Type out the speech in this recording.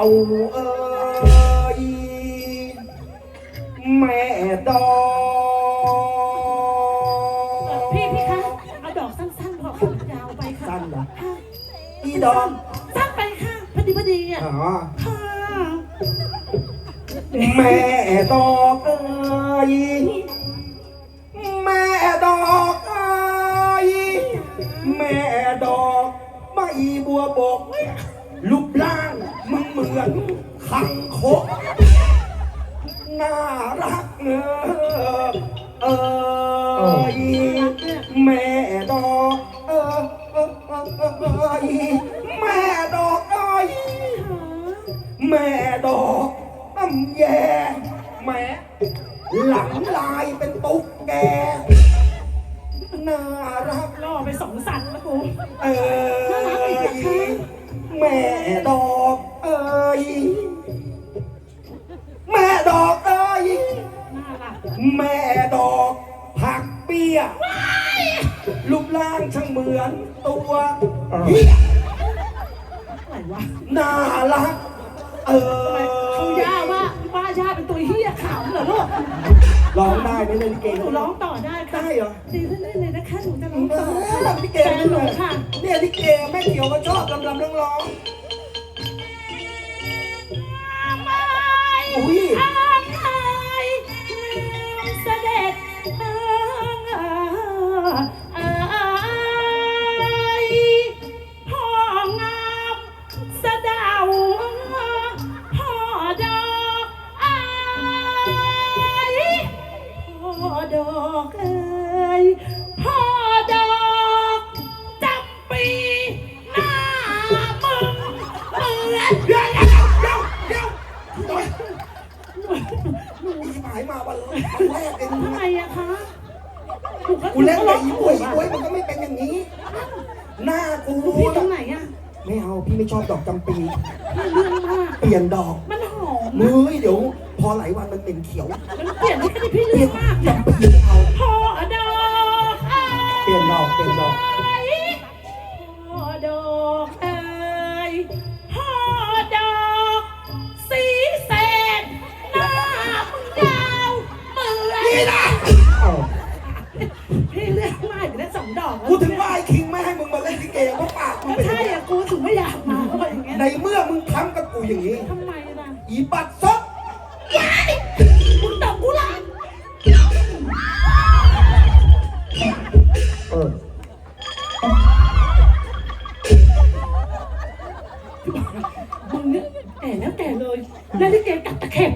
าเอ้ยแม่ดอก พี่พี่คะ เอาดอกสั้นๆพอค่ะยาวไปค่ะสั้นเหรอ ค่ะอีดอกสั้นไปค่ะพอดีพอดีอะ อ๋อค่ะ แม่ดอกเอ้ย มึงเหมือนคังคกน่ารักเออเอ้ยแม่ดอกเออเออเออเอ้ยแม่ดอกเอ้ยแม่ดอกอ้ำแยแม่หลังลายเป็นตุ๊กแกน่ารักล่อไปสองสัตว์แล้วกูเอ้ยแม่ดอก เอ้ยแม่ดอกเอ้ยน่ารักแม่ดอกผักเบี้ยรูปร่างช่างเหมือนตัวเหี้ยอะไรวะน่ารัก เอทำไมอเขาย่าว่าว่าย่าเป็นตัวเฮี้ยขำเหรอลูกร้องได้ไหมเล่นลิเกหนูร้องต่อได้ค่ะได้เหรอดีขึ้นได้เลยนะคะหนูจะร้องเอต่ออค่ะลำลิเกแฟนหนูค่ะ เนี่ยลิเกแม่เขียวก็ชอบลำลำร้องร้อง โอ๊ยอีหมายมาวันวันแรกเองทำไมอะคะกูเล่นกับอีป่วยอีป่วยมันก็ไม่เป็นอย่างนี้ หน้ากูพี่ตรงไหนอะไม่เอาพี่ไม่ชอบดอกจำปีพี่เรื่องมาก เปลี่ยนดอกมันหอมเฮ้ยเดี๋ยว พอหลายวันมันเป็นเขียว มันเปลี่ยนที่พี่เปลี่เรื่ยอนงมากจำปีไม่เอา กแล้วกูถึงว่าไอ้คิงไม่ให้มึงมาเล่นลิเกเพราะปากมึงก็เป็นอใช่ย่างนี้อะกูถึงไม่อยากมาเพราะอย่างเงี้ยในเมื่อมึงทำกับกูอย่างนี้ ทำไมล่ะอีบัตรซบมึงตบกูละเออมึงเนี่ยแก่แล้วแก่เลยแล้วที่เกกัดตะเข็บ